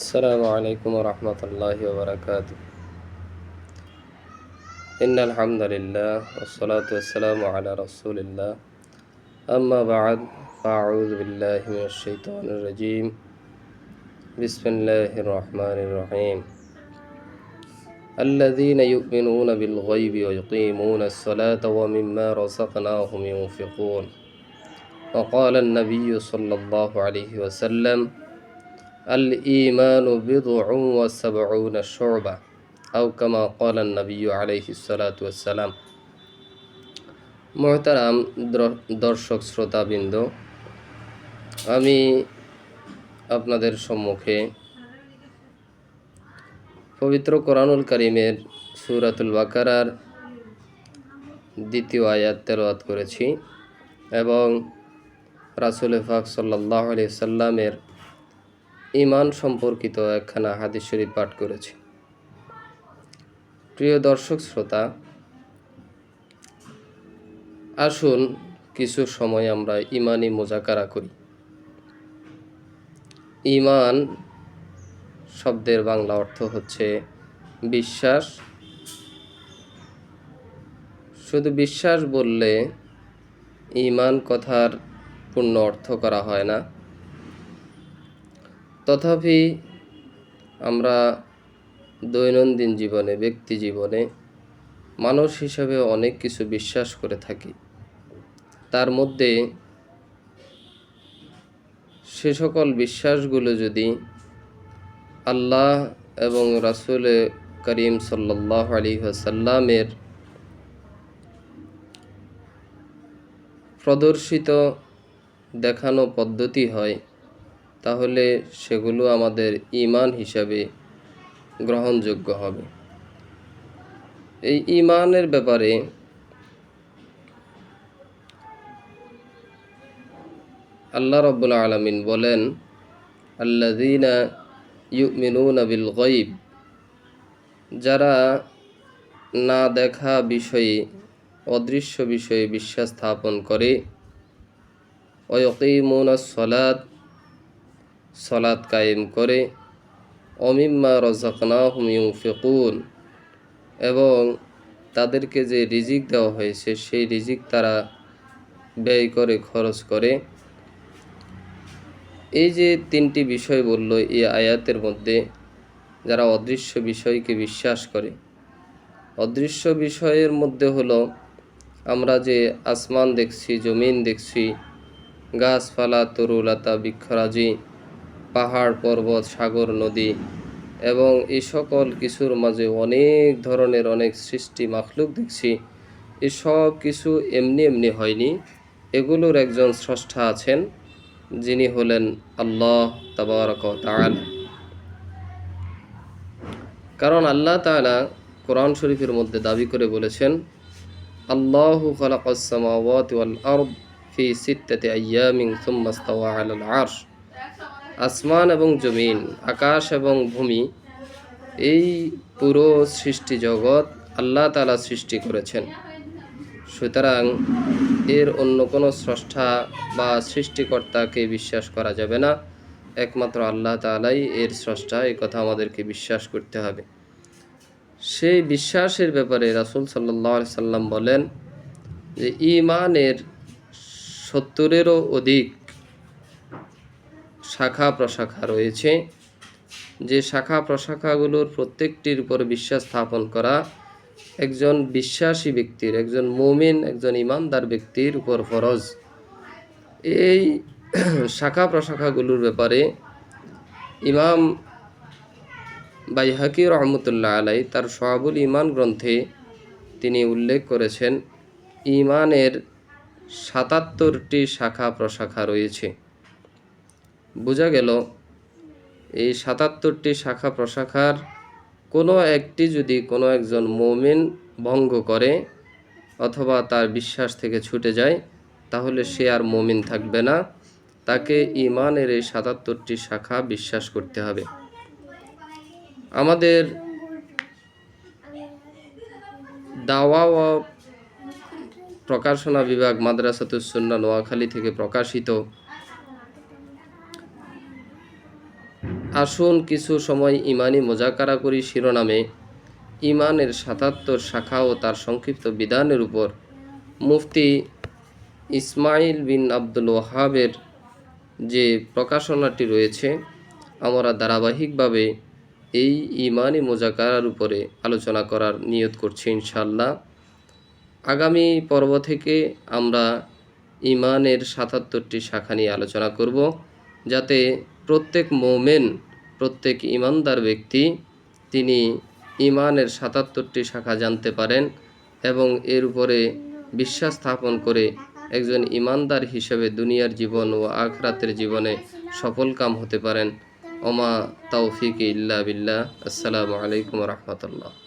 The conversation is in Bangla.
السلام عليكم ورحمة الله وبركاته. إن الحمد لله والصلاة والسلام على رسول الله. أما بعد فأعوذ بالله من الشيطان الرجيم. بسم الله الرحمن الرحيم. الذين يؤمنون بالغيب ويقيمون الصلاة ومما رزقناهم ينفقون. وقال النبي صلى الله عليه وسلم আল ইমান শোরবা আউ কলান নবী আলহি সালাতাম মহতারাম দর্শক শ্রোতাবৃন্দ, আমি আপনাদের সম্মুখে পবিত্র কোরআনুল করিমের সুরাতুল বাকারার দ্বিতীয় আয়াত তেলাওয়াত করেছি এবং রাসুল ফাক সাল্লাহ আলি সাল্লামের ইমান সম্পর্কিত একখানা হাদিস শরীফ পাঠ করেছি। প্রিয় দর্শক শ্রোতা, আসুন কিছু সময় আমরা ইমানি মোজাকারা করি। ইমান শব্দের বাংলা অর্থ হচ্ছে বিশ্বাস। শুধু বিশ্বাস বললে ইমান কথার পূর্ণ অর্থ করা হয় না। তথাপি আমরা দৈনন্দিন জীবনে, ব্যক্তি জীবনে মানুষ হিসাবে অনেক কিছু বিশ্বাস করে থাকি। তার মধ্যে সে সকল বিশ্বাসগুলো যদি আল্লাহ এবং রাসুল করিম সাল্লাহ আলী সাল্লামের প্রদর্শিত দেখানো পদ্ধতি হয় তাহলে সেগুলো আমাদের ইমান হিসাবে গ্রহণযোগ্য হবে। এই ইমানের ব্যাপারে আল্লাহ রব্বুল আলমিন বলেন আল্লাদিনা ইউমিনুন বিল গইব যারা না দেখা বিষয়ে, অদৃশ্য বিষয়ে বিশ্বাস স্থাপন করে ওয়কিমুন সলাদ সলাদ কায়েম করে, অমিম্মা রজাকনাহুম ইউফিকুন এবং তাদেরকে যে রিজিক দেওয়া হয়েছে, সেই রিজিক তারা ব্যয় করে, খরচ করে। এই যে তিনটি বিষয় বলল এই আয়াতের মধ্যে, যারা অদৃশ্য বিষয়কে বিশ্বাস করে। অদৃশ্য বিষয়ের মধ্যে হলো, আমরা যে আসমান দেখছি, জমিন দেখছি, গাছপালা, তরুলতা, বৃক্ষরাজি পাহাড়, পর্বত, সাগর, নদী এবং এই সকল কিছুর মাঝে অনেক ধরনের, অনেক সৃষ্টি, মাখলুক দেখছি। এসব কিছু এমনি এমনি হয়নি। এগুলোর একজন স্রষ্টা আছেন, যিনি হলেন আল্লাহ তাবারক তাআলা। কারণ আল্লাহ তাআলা কোরআন শরীফের মধ্যে দাবি করে বলেছেন, আল্লাহু খালাকাস সামাওয়াতি ওয়াল আরদ ফি সিত্তাতি আইয়ামিন সুম্মা আলাল আরশ। আসমান এবং জমিন, আকাশ এবং ভূমি, এই পুরো সৃষ্টি জগৎ আল্লাহ তাআলা সৃষ্টি করেছেন। সুতরাং এর অন্য কোনো স্রষ্টা বা সৃষ্টিকর্তাকে বিশ্বাস করা যাবে না। একমাত্র আল্লাহ তাআলাই এর স্রষ্টা, এই কথা আমাদেরকে বিশ্বাস করতে হবে। সেই বিশ্বাসের ব্যাপারে রাসূল সাল্লাল্লাহু সাল্লাম বলেন যে ইমানের সত্তরেরও অধিক শাখা প্রশাখা রয়েছে, যে শাখা প্রশাখাগুলোর প্রত্যেকটির উপর বিশ্বাস স্থাপন করা একজন বিশ্বাসী ব্যক্তির, একজন মুমিন, একজন ইমানদার ব্যক্তির উপর ফরজ। এই শাখা প্রশাখাগুলোর ব্যাপারে ইমাম বাইহাকি রহমতুল্লাহ আলাই তার সোহাবুল ইমান গ্রন্থে তিনি উল্লেখ করেছেন, ইমানের সাতাত্তরটি শাখা প্রশাখা রয়েছে। বোঝা গেল, এই সাতাত্তরটি শাখা প্রশাখার কোনো একটি যদি কোনো একজন মমিন ভঙ্গ করে অথবা তার বিশ্বাস থেকে ছুটে যায়, তাহলে সে আর মমিন থাকবে না। তাকে ইমানের এই সাতাত্তরটি শাখা বিশ্বাস করতে হবে। আমাদের দাওয়া ও প্রকাশনা বিভাগ মাদ্রাসাতুসুন্না নোয়াখালী থেকে প্রকাশিত আসুন কিছু সময় ইমানি মোজাকারা করি শিরোনামে। ইমানের সাতাত্তর শাখা ও তার সংক্ষিপ্ত বিধানের উপর। মুফতি ইসমাইল বিন আব্দুল ওয়াহাবের যে প্রকাশনাটি রয়েছে, আমরা ধারাবাহিকভাবে এই ইমানি মোজাকারার উপরে আলোচনা করার নিয়ত করছি ইনশাল্লাহ আগামী পর্ব থেকে আমরা ইমানের সাতাত্তরটি শাখা নিয়ে আলোচনা করব, যাতে প্রত্যেক মোমেন প্রত্যেক ইমানদার ব্যক্তি তিনি ইমানের সাতাত্তরটি শাখা জানতে পারেন এবং এর উপরে বিশ্বাস স্থাপন করে একজন ইমানদার হিসেবে দুনিয়ার জীবন ও আখরাতের জীবনে সফল কাম হতে পারেন। ওমা তৌফিক ইল্লা বিল্লাহ। আসসালামু আলাইকুম রহমতুল্লাহ।